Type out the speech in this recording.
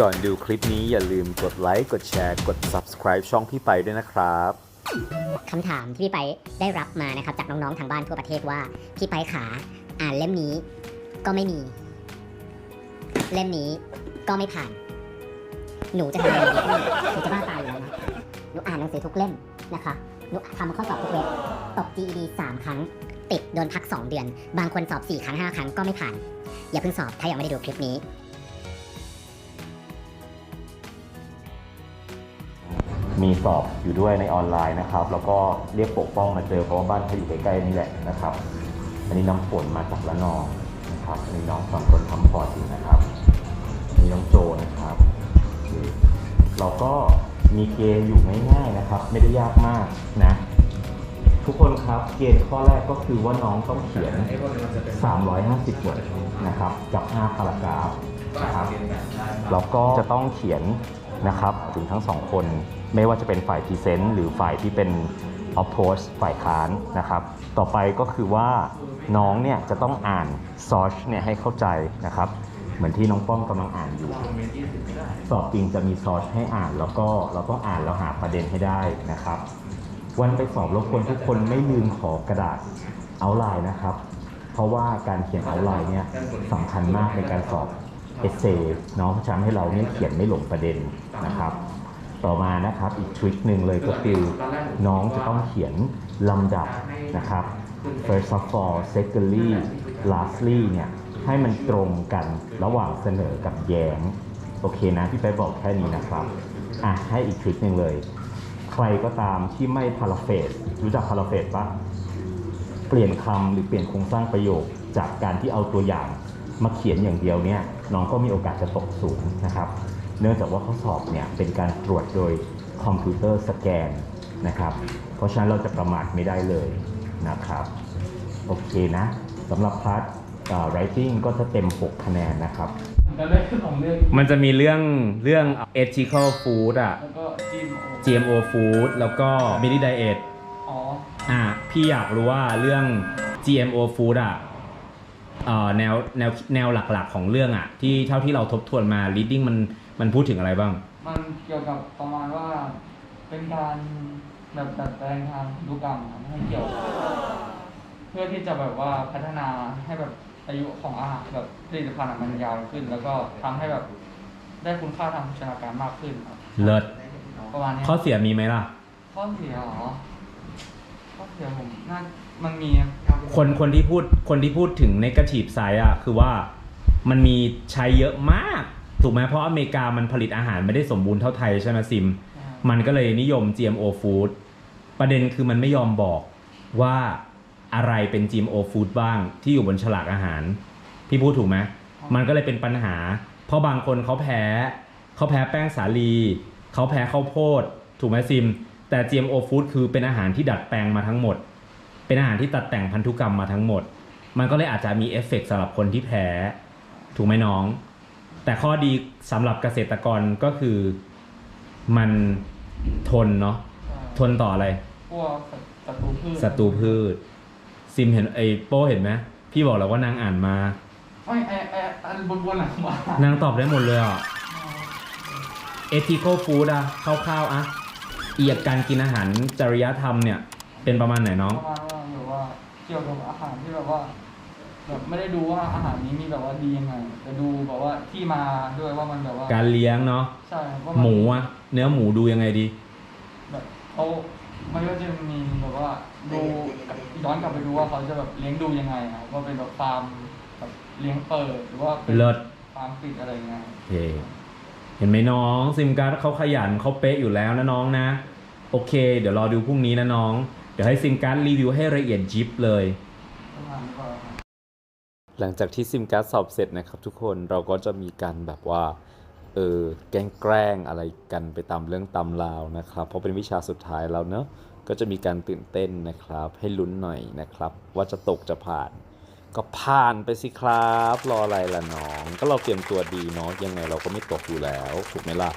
ก่อนดูคลิปนี้อย่าลืมกดไลค์ กดแชร์ กด subscribe ช่องพี่ไปด้วยนะครับ คำถามที่พี่ไปได้รับมานะครับจากน้องๆทางบ้านทั่วประเทศว่า พี่ไปขาอ่านเล่มนี้ก็ไม่มี เล่มนี้ก็ไม่ผ่าน หนูจะทำยังไงดีหนูจะบ้าตายอยู่แล้วนะหนูอ่านหนังสือทุกเล่มนะคะหนูทำข้อสอบทุกเว็บตก GED 3ครั้ง ติดโดนพัก 2 เดือน บางคนสอบ 4 ครั้ง 5 ครั้งก็ไม่ผ่าน อย่าเพิ่งสอบถ้ายังไม่ได้ดูคลิปนี้ มีสอบอยู่ด้วยในออนไลน์นะครับ แล้วก็เรียกปกป้องมาเจอเพราะว่าบ้านเขาอยู่ใกล้ๆนี่แหละนะครับ อันนี้น้ำฝนมาจากละนองนะครับอันนี้น้องสองคนทำพอร์ตอยู่นะครับอันนี้น้องโจนะครับเราก็มีเกณฑ์อยู่ง่ายๆนะครับ ไม่ได้ยากมากนะ ทุกคนครับเกณฑ์ข้อแรกก็คือว่าน้องต้องเขียน 350 word นะครับ กับ 5 พารากราฟนะครับแล้วก็จะต้องเขียน นะครับถึงทั้งสองคน ไม่ว่าจะเป็นฝ่ายพรีเซนต์หรือฝ่ายที่เป็น oppose ฝ่ายค้านนะครับ ต่อไปก็คือว่าน้องเนี่ยจะต้องอ่านซอชเนี่ยให้เข้าใจนะครับ เหมือนที่น้องป้อมกำลังอ่านอยู่ สอบจริงจะมีซอชให้อ่าน แล้วก็เราต้องอ่านแล้วหาประเด็นให้ได้นะครับ วันไปสอบรบกวนทุกคนไม่ลืมขอกระดาษเอาไลน์นะครับ เพราะว่าการเขียนเอาไลน์เนี่ยสำคัญมากในการสอบ เอเซเนาะเพราะฉะนั้นให้เราเนี่ยเขียนไม่หลงประเด็นนะครับ ต่อมานะครับอีกทริคหนึ่งเลยก็คือน้องจะต้องเขียนลำดับนะครับ first of all secondly lastly เนี่ยให้มันตรงกันระหว่างเสนอกับแย้ง โอเคนะพี่ไปบอกแค่นี้นะครับอะให้อีกทริคหนึ่งเลย ใครก็ตามที่ไม่พาราเฟสรู้จักพาราเฟสปะเปลี่ยนคำหรือเปลี่ยนโครงสร้างประโยคจากการที่เอาตัวอย่าง มาเขียนอย่างเดียวเนี่ยน้องก็มีโอกาสจะตกสูงนะครับ เนื่องจากว่าข้อสอบเนี่ยเป็นการตรวจโดยคอมพิวเตอร์สแกนนะครับ เพราะฉะนั้นเราจะประมาทไม่ได้เลยนะครับ โอเคนะสำหรับพาร์ท writing ก็จะเต็ม 6 คะแนนนะครับแล้วเรื่องของเรื่องมันจะมีเรื่องเรื่อง ethical food อะแล้วก็จิม GMO food แล้วก็ mini diet อ๋อ อะ พี่อยากรู้ว่าเรื่อง GMO food อะเอ่อ แนวแนวแนวหลักๆของเรื่องอะ ที่เท่าที่เราทบทวนมา reading มันมันพูดถึงอะไรบ้าง มันเกี่ยวกับประมาณว่าเป็นการแบบดัดแปลงทางพันธุกรรมอะให้เกี่ยวเพื่อที่จะแบบว่าพัฒนาให้แบบอายุของอาหารแบบผลิตภัณฑ์อะมันยาวขึ้น แล้วก็ทำให้แบบได้คุณค่าทางโภชนาการมากขึ้นครับเลิศประมาณนี้ข้อเสียมีไหมล่ะ ข้อเสียเหรอข้อ เสียผมน่ามันมีคนคนที่พูดคนที่พูดถึง negative side อะคือว่ามันมีใช้เยอะมาก ถูกไหมเพราะอเมริกามันผลิตอาหารไม่ได้สมบูรณ์เท่าไทยใช่ไหมซิม มันก็เลยนิยม GMO food ประเด็นคือมันไม่ยอมบอกว่าอะไรเป็น GMO food บ้างที่อยู่บนฉลากอาหาร พี่พูดถูกไหมมันก็เลยเป็นปัญหา เพราะบางคนเขาแพ้เขาแพ้แป้งสาลีเขาแพ้ข้าวโพด ถูกไหมซิม แต่ GMO food คือเป็นอาหารที่ดัดแปลงมาทั้งหมด เป็นอาหารที่ตัดแต่งพันธุกรรมมาทั้งหมด มันก็เลยอาจจะมีเอฟเฟกต์สำหรับคนที่แพ้ ถูกไหมน้อง แต่ข้อดีสำหรับเกษตรกรก็คือมันทนเนาะ ทนต่ออะไร พวกศัตรูพืชศัตรูพืช ซิมเห็นไอ้โป้เห็นไหมพี่บอกแล้วว่านางอ่านมาไม่ไอไออันบนบนหลังมานางตอบได้หมดเลยอะ ethical food อะคร่าวๆอะ เอียดการกินอาหารจริยธรรมเนี่ย เป็นประมาณไหนน้อง ประมาณว่าแบบว่าเกี่ยวกับอาหารที่แบบว่าแบบไม่ได้ดูว่าอาหารนี้มีแบบว่าดียังไงแต่ดูแบบว่าที่มาด้วยว่ามันแบบว่าการเลี้ยงเนาะใช่ว่ามันหมูอะเนื้อหมูดูยังไงดี แบบเขามันก็จะมีแบบว่าดูย้อนกลับไปดูว่าเขาจะแบบเลี้ยงดูยังไงอะว่าเป็นแบบฟาร์มแบบเลี้ยงเปิดหรือว่าเป็นเลิศ ฟาร์มปิดอะไรยังไง โอเค เห็นไหมน้องซิมการ์ดเขาขยันเขาเป๊ะอยู่แล้วนะน้องนะ โอเค เดี๋ยวรอดูพรุ่งนี้นะน้อง เดี๋ยวให้ซิมการ์ดรีวิวให้ละเอียดยิบเลย หลังจากที่ซิมการ์ดสอบเสร็จนะครับทุกคนเราก็จะมีการแบบว่าเออแกล้งแกล้งอะไรกันไปตามเรื่องตามราวนะครับ เพราะเป็นวิชาสุดท้ายแล้วเนอะก็จะมีการตื่นเต้นนะครับ ให้ลุ้นหน่อยนะครับ ว่าจะตกจะผ่าน ก็ผ่านไปสิครับ รออะไรล่ะน้อง ก็เราเตรียมตัวดีเนาะยังไงเราก็ไม่ตกอยู่แล้ว ถูกไหมล่ะ